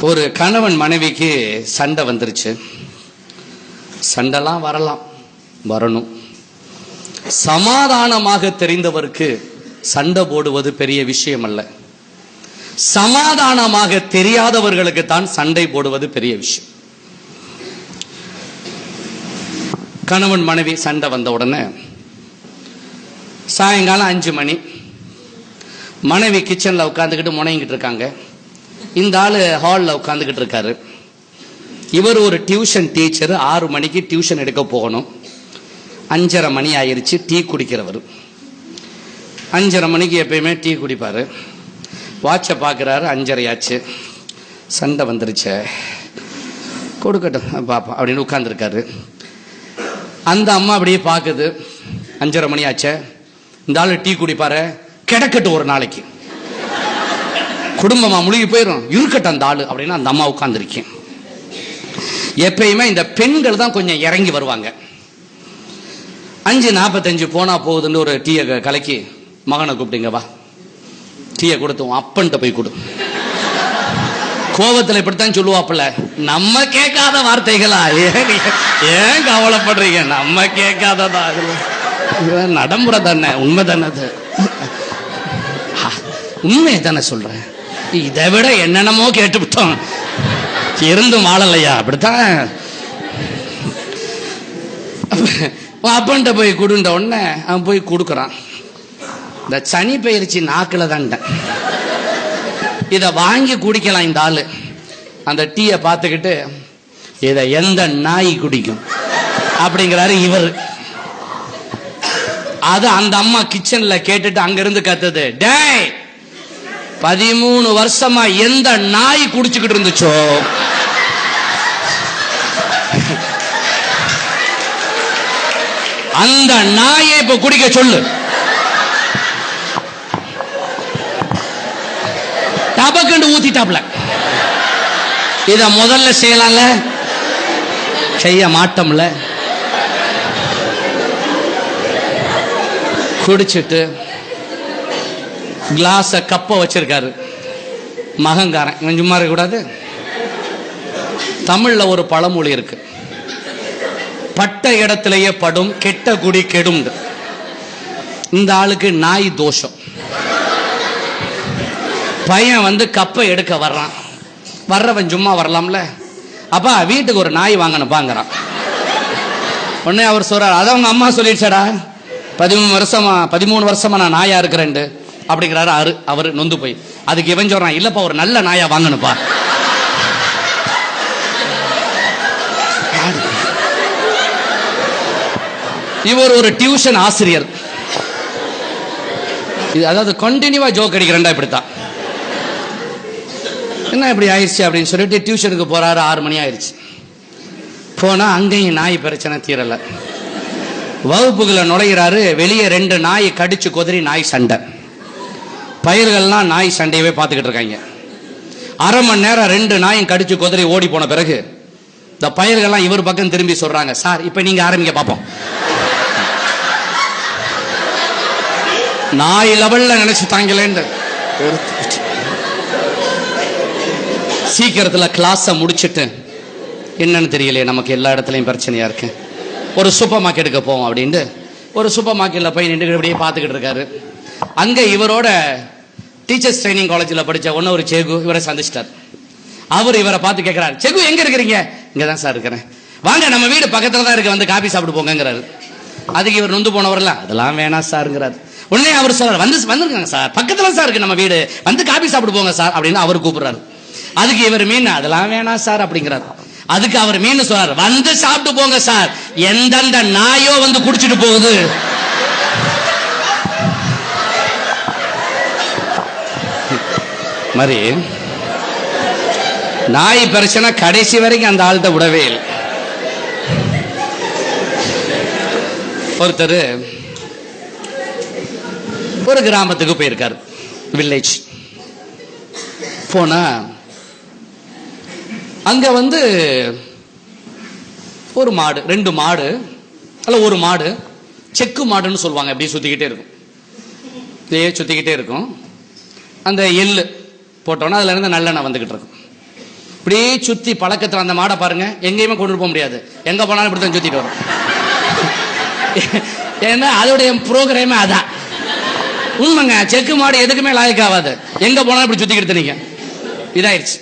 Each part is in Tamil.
ஒரு கணவன் மனைவிக்கு சண்டை வந்துருச்சு. சண்டைலாம் வரலாம். வரணும். சமாதானமாக தெரிந்தவருக்கு சண்டை போடுவது பெரிய விஷயம் அல்ல சமாதானமாக தெரியாதவர்களுக்கு தான் சண்டை போடுவது பெரிய விஷயம். கணவன் மனைவி சண்டை வந்த உடனே சாயங்காலம் அஞ்சு மணி மனைவி கிச்சனில் உட்காந்துக்கிட்டு முனைங்கிட்டு இருக்காங்க. இந்த ஆள் ஹாலில் உட்காந்துக்கிட்டு இருக்காரு. இவர் ஒரு டியூஷன் டீச்சர் ஆறு மணிக்கு டியூஷன் எடுக்க போகணும். அஞ்சரை மணி ஆயிடுச்சு டீ குடிக்கிறவர். அஞ்சரை மணிக்கு எப்பயுமே டீ குடிப்பார். வாட்சை பார்க்குறாரு அஞ்சரை ஆச்சு சண்டை வந்துருச்சு. கொடுக்கட்டும் பாப்பா அப்படின்னு உட்காந்துருக்காரு அந்த அம்மா அப்படியே பார்க்குது அஞ்சரை மணி ஆச்சே. இந்த ஆள் டீ குடிப்பாரு கிடக்கட்டும் ஒரு நாளைக்கு. குடும்பமா முழுகி போயிடும் இருக்கட்டும் அந்த ஆளு அப்படின்னு அந்த அம்மா உட்காந்துருக்கேன் எப்பயுமே இந்த பெண்கள் தான் கொஞ்சம் இறங்கி வருவாங்க. அஞ்சு நாற்பத்தஞ்சு போனா போகுதுன்னு ஒரு டீயை கலக்கி மகனை கூப்பிட்டீங்க வா. டீயை கொடுத்து அப்பன்ட்ட போய் கொடு. கோபத்தில் இப்படித்தான் சொல்லுவாப்புல நம்ம கேட்காத வார்த்தைகளா? ஏன் ஏன் கவலைப்படுறீங்க? நம்ம கேட்காததா நடைமுறை தானே உண்மை தானே அது? உண்மையை தானே சொல்றேன். இதை விட என்னென்னமோ கேட்டுவிட்டோம். இருந்தும் வாழலையா? அப்படித்தான். அப்பன்ட்ட போய் கொடுன்ற உடனே அவன் போய் கொடுக்குறான். இந்த சனி பயிற்சி நாக்கில் தான்ட்டேன் இதை வாங்கி குடிக்கலாம் இந்த ஆள். அந்த டீயை பார்த்துக்கிட்டு இதை எந்த நாய் குடிக்கும்? அப்படிங்கிறாரு இவர். அது அந்த அம்மா கிச்சனில் கேட்டுட்டு அங்கிருந்து கத்துது டேய் பதிமூணு வருஷமா எந்த நாய் குடிச்சுக்கிட்டு இருந்துச்சோ? அந்த நாயை இப்ப குடிக்க சொல்லு. டபக்குண்டு ஊத்திட்டாப்ல. இத முதல்ல செய்யலாம்ல? செய்ய மாட்டோம்ல. குடிச்சிட்டு கிளாஸை கப்பை வச்சிருக்காரு. மகங்காரன் இவன் சும்மா இருக்கக்கூடாது தமிழில் ஒரு பழமொழி இருக்கு. பட்ட இடத்துலையே படும் கெட்ட குடி கெடும் இந்த ஆளுக்கு நாய் தோஷம். பையன் வந்து கப்பை எடுக்க வர்றான். வர்றவன் சும்மா வரலாம்ல. அப்பா வீட்டுக்கு ஒரு நாய் வாங்கணும்பாங்கிறான் உடனே அவர் சொல்றார் அதை அவங்க அம்மா சொல்லிடுச்சாடா. பதிமூணு வருஷமா பதிமூணு வருஷமா நான் நாயா இருக்கிறேன்ட்டு. அப்படிங்கிறாரு அவரு அவர் நொந்து போய். அதுக்கு இவன் சொல்றான் இல்லப்பா ஒரு நல்ல நாயா வாங்கணுப்பா இவர் ஒரு டியூஷன் ஆசிரியர். இது அதாவது கண்டினியூவா ஜோக் அடிக்கிறேன்டா இப்படித்தான். என்ன இப்படி ஆயிடுச்சு அப்படின்னு சொல்லிட்டு டியூஷனுக்கு போறாரு ஆறு மணி ஆயிடுச்சு. போனா அங்கேயும் நாய் பிரச்சனை தீரல. வகுப்புகளை நுழையிறாரு வெளியே ரெண்டு நாய் கடிச்சு குதிரி நாய் சண்டை. பயிர்கள்லாம் நாய் சண்டையவே பார்த்துக்கிட்டு இருக்காங்க. அரை மணி நேரம் ரெண்டு நாயும் கடிச்சு குதிரை ஓடி போன பிறகு இந்த பயிர்கள்லாம் இவர் பக்கம் திரும்பி சொல்றாங்க சார் இப்ப நீங்க ஆரம்பிக்க பார்ப்போம் நாய் லெவல்ல தாங்களேன்ட்டு சீக்கிரத்தில் கிளாஸை முடிச்சுட்டு என்னன்னு தெரியலையே நமக்கு எல்லா இடத்துலையும் பிரச்சனையாக இருக்கு. ஒரு சூப்பர் மார்க்கெட்டுக்கு போவோம் அப்படின்ட்டு ஒரு சூப்பர் மார்க்கெட்டில் போய் நின்று இப்படியே பார்த்துக்கிட்டு இருக்காரு. அங்கே இவரோட டீச்சர்ஸ் ட்ரைனிங் காலேஜில் படித்த ஒன்று ஒரு செகு இவரை சந்திச்சிட்டார். அவர் இவரை பார்த்து கேட்குறாரு செகு எங்கே இருக்கிறீங்க? இங்கே தான் சார் இருக்கிறேன். வாங்க நம்ம வீடு பக்கத்தில் தான் இருக்க வந்து காபி சாப்பிட்டு போங்கிறாரு அதுக்கு இவர் நொந்து போனவர்ல? அதெல்லாம் வேணாம் சாருங்கிறாரு. உடனே அவர் சொல்றாரு வந்து வந்துருக்காங்க சார் பக்கத்துல சார் இருக்கு நம்ம வீடு வந்து காபி சாப்பிட்டு போங்க சார் அப்படின்னு அவர் கூப்பிடுறாரு. அதுக்கு இவர் மீன் அதெல்லாம் வேணாம் சார் அப்படிங்கிறாரு. அதுக்கு அவர் மீன் சொல்றாரு வந்து சாப்பிட்டு போங்க சார் எந்தெந்த நாயோ வந்து குடிச்சிட்டு போகுது? மாதிரி நாய் பிரச்சனை கடைசி வரைக்கும் அந்த ஆள்கிட்ட விடவே இல்லை. ஒருத்தர் ஒரு கிராமத்துக்கு போயிருக்காரு வில்லேஜ் போனா அங்க வந்து ஒரு மாடு ரெண்டு மாடு அல்ல ஒரு மாடு செக்கு மாடுன்னு சொல்லுவாங்க அப்படியே சுத்திக்கிட்டே இருக்கும். இதே சுத்திக்கிட்டே இருக்கும். அந்த எள்ளு போட்டோன்னா அதுலேருந்து நல்லெண்ணெய் வந்துக்கிட்டு இருக்கும். இப்படியே சுற்றி பழக்கத்தில் அந்த மாடை பாருங்கள் எங்கேயுமே கொண்டு போக முடியாது. எங்கே போனாலும் இப்படி தான் சுற்றிட்டு வரும். ஏன்னா அதோடைய ப்ரோக்ராமே அதான். உண்மைங்க செக்கு மாடு எதுக்குமே லாயக் ஆகாது. எங்கே போனாலும் இப்படி சுற்றிக்கிட்டு நீங்க. இதாயிடுச்சு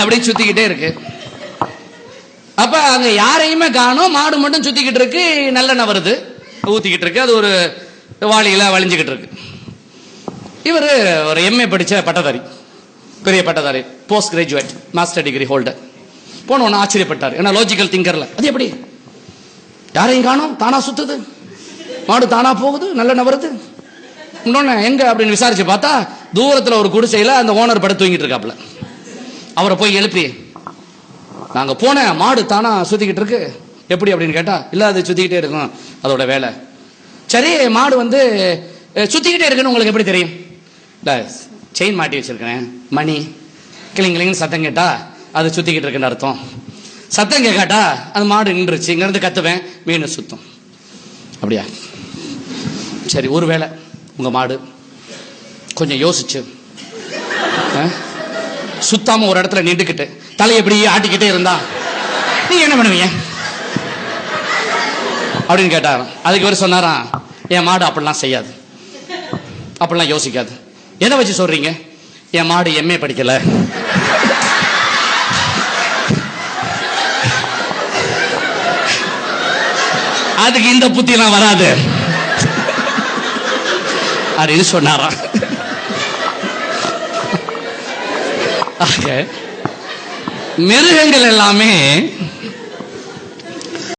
அப்படியே சுற்றிக்கிட்டே இருக்கு. அப்போ அங்கே யாரையுமே காணும் மாடு மட்டும் சுற்றிக்கிட்டு இருக்கு நல்லெண்ணெய் வருது. ஊற்றிக்கிட்டு இருக்கு. அது ஒரு வாளியில் வளைஞ்சுக்கிட்டு இருக்கு. இவர் ஒரு எம்ஏ படித்த பட்டதாரி பெரிய பட்டதாரி post graduate master degree holder போன ஒன்று ஆச்சரியப்பட்டார் ஏன்னா லாஜிக்கல் திங்கரில் அது எப்படி? யாரையும் காணும்? தானா சுத்துது? மாடு தானா போகுது? நல்ல நவருது? இன்னொன்னு எங்க அப்படின்னு விசாரிச்சு பார்த்தா தூரத்தில் ஒரு குடிசையில் அந்த ஓனர் படுத்து தூங்கிட்டு இருக்காப்ல அவரை போய் எழுப்பி நாங்க போன மாடு தானா சுத்திக்கிட்டு இருக்கு. எப்படி? அப்படின்னு கேட்டா இல்ல அது சுத்திக்கிட்டே இருக்கும். அதோட வேலை. சரி மாடு வந்து சுற்றிக்கிட்டே சுத்திக்கிட்டே இருக்குன்னு உங்களுக்கு எப்படி தெரியும்? செயின் மாட்டி வச்சிருக்கிறேன். மணி. கிளிங் கிளிங்னு சத்தம் கேட்டா அது சுத்திக்கிட்டு இருக்குன்னு அர்த்தம். சத்தம் கேட்காட்டா அது மாடு நின்றுச்சு இங்கேருந்து கத்துவேன். மீன் சுத்தம். அப்படியா? சரி ஒருவேளை உங்கள் மாடு கொஞ்சம் யோசிச்சு. சுத்தாமல் ஒரு இடத்துல நின்றுக்கிட்டு தலையை எப்படி ஆட்டிக்கிட்டே இருந்தா நீ என்ன பண்ணுவீங்க? அப்படின்னு கேட்டாராம். அதுக்கு இவர் சொன்னாராம் என் மாடு அப்படிலாம் செய்யாது. அப்படிலாம் யோசிக்காது. எதை வச்சு சொல்றீங்க? என் மாடு எம்ஏ படிக்கல. அதுக்கு இந்த புத்திலாம் வராது. அப்படின்னு சொன்னாரா மிருகங்கள் எல்லாமே